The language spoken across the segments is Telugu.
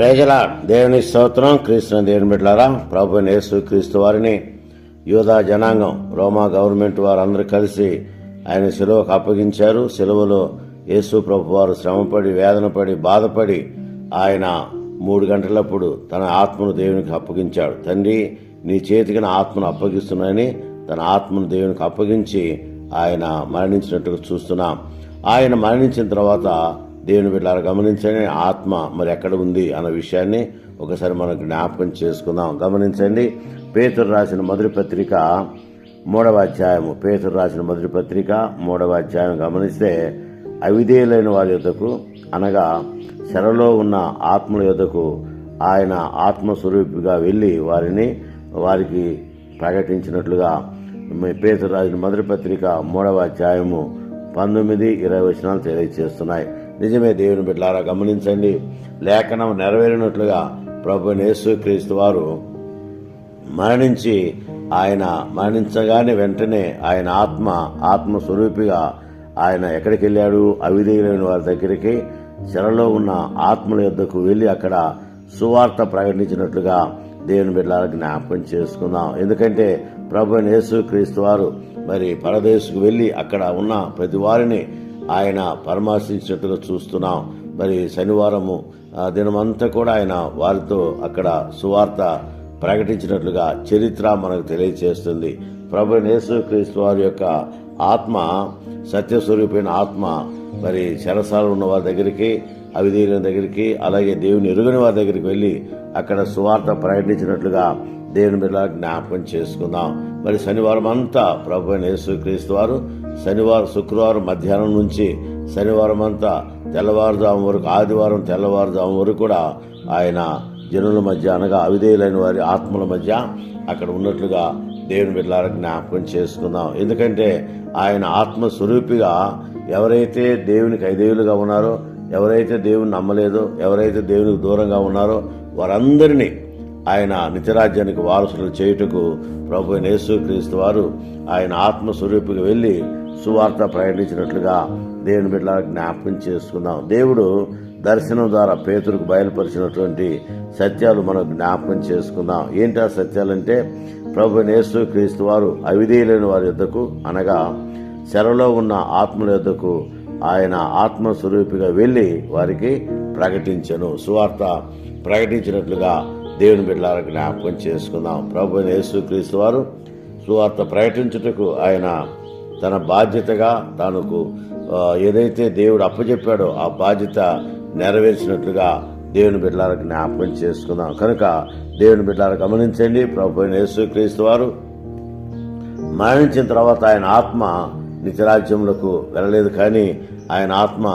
ప్రజల దేవుని స్తోత్రం క్రీస్తు దేవుని బిడ్డలారా ప్రభు యేసు క్రీస్తు వారిని యూదా జనాంగం రోమా గవర్నమెంట్ వారందరూ కలిసి ఆయన సెలవుకు అప్పగించారు. సెలవులో యేసు ప్రభు వారు శ్రమపడి వేదనపడి బాధపడి ఆయన మూడు గంటలప్పుడు తన ఆత్మను దేవునికి అప్పగించాడు. తండ్రి నీ చేతికి నా ఆత్మను అప్పగిస్తున్నానని తన ఆత్మను దేవునికి అప్పగించి ఆయన మరణించినట్టుగా చూస్తున్నాం. ఆయన మరణించిన తర్వాత దేవుని బిడ్డలారా గమనించండి ఆత్మ మరి ఎక్కడ ఉంది అన్న విషయాన్ని ఒకసారి మనం జ్ఞాపకం చేసుకుందాం. గమనించండి పేతురు రాసిన మొదటి పత్రిక మూడవ అధ్యాయము. పేతురు రాసిన మొదటి పత్రిక మూడవ అధ్యాయం. గమనిస్తే అవిధేయులైన వారి యొద్దకు అనగా శరలో ఉన్న ఆత్మల యొద్దకు ఆయన ఆత్మస్వరూపిగా వెళ్ళి వారిని వారికి ప్రకటించినట్లుగా పేతురు రాసిన మొదటి పత్రిక మూడవ అధ్యాయము పంతొమ్మిది ఇరవై వచనాలు తెలియజేస్తున్నాయి. నిజమే దేవుని బిడ్డలారా గమనించండి. లేఖనం నెరవేరినట్లుగా ప్రభు యేసు క్రీస్తు వారు మరణించి ఆయన మరణించగానే వెంటనే ఆయన ఆత్మ ఆత్మ స్వరూపిగా ఆయన ఎక్కడికి వెళ్ళాడు అవిధేయులైన వారి దగ్గరికి చెరలో ఉన్న ఆత్మల యొద్దకు వెళ్ళి అక్కడ సువార్త ప్రకటించినట్లుగా దేవుని బిడ్డల జ్ఞాపకం చేసుకుందాం. ఎందుకంటే ప్రభు యేసు క్రీస్తు వారు మరి పరదేశకు వెళ్ళి అక్కడ ఉన్న ప్రతి వారిని ఆయన పరామర్శించినట్టుగా చూస్తున్నాం. మరి శనివారము దినమంతా కూడా ఆయన వారితో అక్కడ సువార్త ప్రకటించినట్లుగా చరిత్ర మనకు తెలియచేస్తుంది. ప్రభు యేసుక్రీస్తు వారి యొక్క ఆత్మ సత్యస్వరూపైన ఆత్మ మరి శరసాలు ఉన్న వారి దగ్గరికి అవిధీయుల దగ్గరికి అలాగే దేవుని ఎరుగని వారి దగ్గరికి వెళ్ళి అక్కడ సువార్త ప్రకటించినట్లుగా దేవుని బిడ్డ జ్ఞాపకం చేసుకుందాం. మరి శనివారం అంతా ప్రభు యేసుక్రీస్తు వారు శనివారం శుక్రవారం మధ్యాహ్నం నుంచి శనివారం అంతా తెల్లవారుజాము వరకు ఆదివారం తెల్లవారుజాము వరకు కూడా ఆయన జనుల మధ్య అనగా అవిధేయులైన వారి ఆత్మల మధ్య అక్కడ ఉన్నట్లుగా దేవుని బిడ్డలారా జ్ఞాపకం చేసుకుందాం. ఎందుకంటే ఆయన ఆత్మ స్వరూపిగా ఎవరైతే దేవునికి ఐదేవులుగా ఉన్నారో ఎవరైతే దేవుని నమ్మలేదో ఎవరైతే దేవునికి దూరంగా ఉన్నారో వారందరినీ ఆయన నిత్యరాజ్యానికి వారసులు చేయుటకు ప్రభు యేసుక్రీస్తు వారు ఆయన ఆత్మస్వరూపుకి వెళ్ళి సువార్త ప్రకటించినట్లుగా దేవుని బిడ్డ జ్ఞాపకం చేసుకుందాం. దేవుడు దర్శనం ద్వారా పేతురుకు బయలుపరిచినటువంటి సత్యాలు మనం జ్ఞాపకం చేసుకుందాం. ఏంటి ఆ సత్యాలంటే ప్రభు నేసు క్రీస్తు వారు అవిధేయులైన వారి యొద్దకు అనగా శరలో ఉన్న ఆత్మల యొద్దకు ఆయన ఆత్మస్వరూపిగా వెళ్ళి వారికి ప్రకటించను. సువార్త ప్రకటించినట్లుగా దేవుని బిడ్డలారా జ్ఞాపకం చేసుకుందాం. ప్రభు యేసుక్రీస్తు వారు సువార్త ప్రకటించుటకు ఆయన తన బాధ్యతగా తనకు ఏదైతే దేవుడు అప్పచెప్పాడో ఆ బాధ్యత నెరవేర్చినట్లుగా దేవుని బిడ్డలారా జ్ఞాపకం చేసుకుందాం. కనుక దేవుని బిడ్డలారా గమనించండి ప్రభు యేసుక్రీస్తు వారు మరణించిన తర్వాత ఆయన ఆత్మ నిత్యరాజ్యములకు వెళ్ళలేదు. కానీ ఆయన ఆత్మ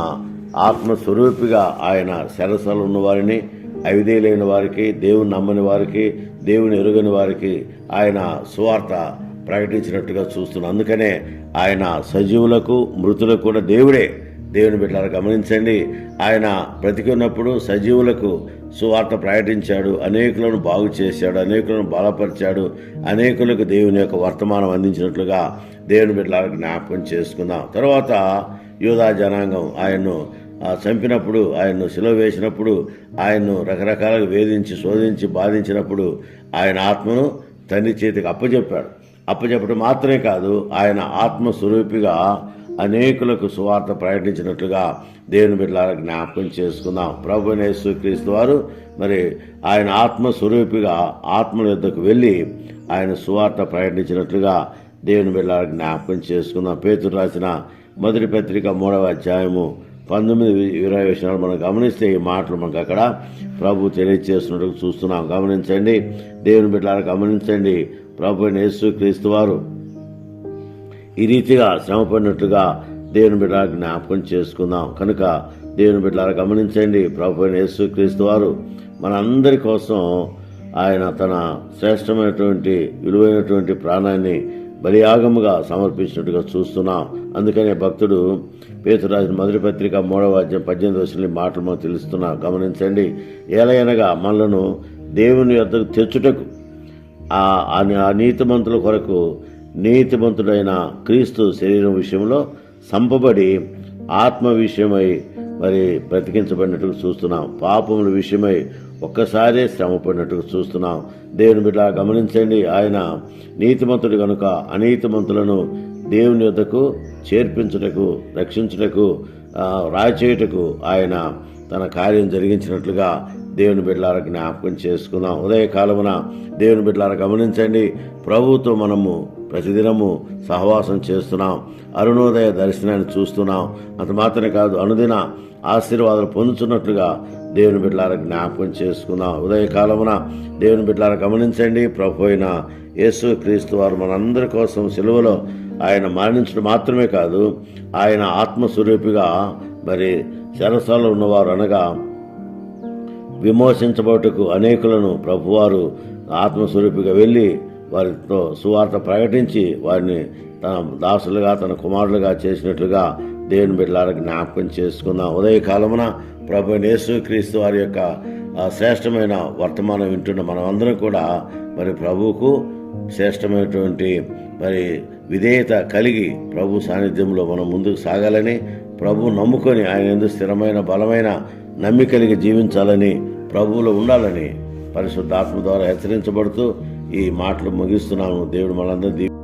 ఆత్మ స్వరూపిగా ఆయన శరసలు ఉన్నవారిని అవిధేయులైన వారికి దేవుని నమ్మని వారికి దేవుని ఎరుగని వారికి ఆయన సువార్త ప్రకటించినట్టుగా చూస్తున్నాం. అందుకనే ఆయన సజీవులకు మృతులకు కూడా దేవుడే. దేవుని బిడ్డలారా గమనించండి ఆయన బ్రతికున్నప్పుడు సజీవులకు సువార్త ప్రకటించాడు. అనేకులను బాగు చేశాడు అనేకులను బలపరిచాడు అనేకులకు దేవుని యొక్క వర్తమానం అందించినట్లుగా దేవుని బిడ్డలారా జ్ఞాపకం చేసుకుందాం. తర్వాత యూదా జనాంగం ఆయన్ను చంపినప్పుడు ఆయన్ను సిలువ వేసినప్పుడు ఆయన్ను రకరకాలుగా వేధించి శోధించి బాధించినప్పుడు ఆయన ఆత్మను తండ్రి చేతికి అప్పచెప్పాడు అప్పచెప్పడం మాత్రమే కాదు ఆయన ఆత్మ స్వరూపిగా అనేకులకు సువార్త ప్రకటించినట్లుగా దేవుని బిడ్డలారా జ్ఞాపకం చేసుకుందాం. ప్రభు యేసుక్రీస్తు వారు మరి ఆయన ఆత్మ స్వరూపిగా ఆత్మల యుద్ధకు వెళ్ళి ఆయన సువార్త ప్రకటించినట్లుగా దేవుని బిడ్డలారా జ్ఞాపకం చేసుకుందాం. పేతురు రాసిన మొదటి పత్రిక మూడవ అధ్యాయము పంతొమ్మిది ఇరవై విషయాలు మనం గమనిస్తే ఈ మాటలు మనకు అక్కడ ప్రభు తెలియజేస్తున్నట్టు చూస్తున్నాం. గమనించండి. దేవుని బిడ్డలారా గమనించండి. ప్రభు యేసు క్రీస్తు వారు ఈ రీతిగా శ్రమపడినట్లుగా దేవుని బిడ్డ జ్ఞాపకం చేసుకుందాం. కనుక దేవుని బిడ్డలారా గమనించండి. ప్రభు యేసు క్రీస్తు వారు మనందరి కోసం ఆయన తన శ్రేష్టమైనటువంటి విలువైనటువంటి ప్రాణాన్ని బలియాగముగా సమర్పించినట్టుగా చూస్తున్నాం. అందుకనే భక్తుడు పేతురాజు మొదటి పత్రిక మూడవ అధ్యాయం పద్దెనిమిది వచ్చిన మాటలు మనం తెలుస్తున్నాం. గమనించండి ఏలయనగా మనలను దేవుని యొద్దకు తెచ్చుటకు ఆ ఆ నీతిమంతుల కొరకు నీతిమంతుడైన క్రీస్తు శరీరం విషయంలో సంపబడి ఆత్మ విషయమై మరి బ్రతికించబడినట్టు చూస్తున్నాం. పాపముల విషయమై ఒక్కసారే శ్రమ పడినట్టు చూస్తున్నాం. దేవుని బిడ్డ గమనించండి ఆయన నీతిమంతుడు కనుక అనీతిమంతులను దేవుని యొద్దకు చేర్పించుటకు రక్షించుటకు రాచేయుటకు ఆయన తన కార్యం జరిగించినట్లుగా దేవుని బిడ్డలారా జ్ఞాపకం చేసుకుందాం. ఉదయకాలమున దేవుని బిడ్డలారా గమనించండి ప్రభువుతో మనము ప్రతిదినము సహవాసం చేస్తున్నాం. అరుణోదయ దర్శనాన్ని చూస్తున్నాం. అంత మాత్రమే కాదు అనుదిన ఆశీర్వాదాలు పొందుతున్నట్లుగా దేవుని బిడ్డలారా జ్ఞాపకం చేసుకుందాం. ఉదయకాలమున దేవుని బిడ్డలారా గమనించండి. ప్రభు అయిన యేసు క్రీస్తు వారు మనందరి కోసం సెలవులో ఆయన మరణించడం మాత్రమే కాదు ఆయన ఆత్మస్వరూపిగా మరి శరసలో ఉన్నవారు అనగా విమోచించబోటకు అనేకులను ప్రభువారు ఆత్మస్వరూపిగా వెళ్ళి వారితో సువార్త ప్రకటించి వారిని తన దాసులుగా తన కుమారులుగా చేసినట్లుగా దేవుని బిడ్డలారా జ్ఞాపకం చేసుకుందాం. ఉదయకాలమున ప్రభు నేసు క్రీస్తు వారి యొక్క శ్రేష్టమైన వర్తమానం వింటున్న మనమందరం కూడా మరి ప్రభువుకు శ్రేష్టమైనటువంటి మరి విధేయత కలిగి ప్రభు సాన్నిధ్యంలో మనం ముందుకు సాగాలని ప్రభు నమ్ముకొని ఆయన ఎందుకు స్థిరమైన బలమైన నమ్మికలిగి జీవించాలని ప్రభువులో ఉండాలని పరిశుద్ధాత్మ ద్వారా హెచ్చరించబడుతూ ఈ మాటలు ముగిస్తున్నాము దేవుడు మనందరూ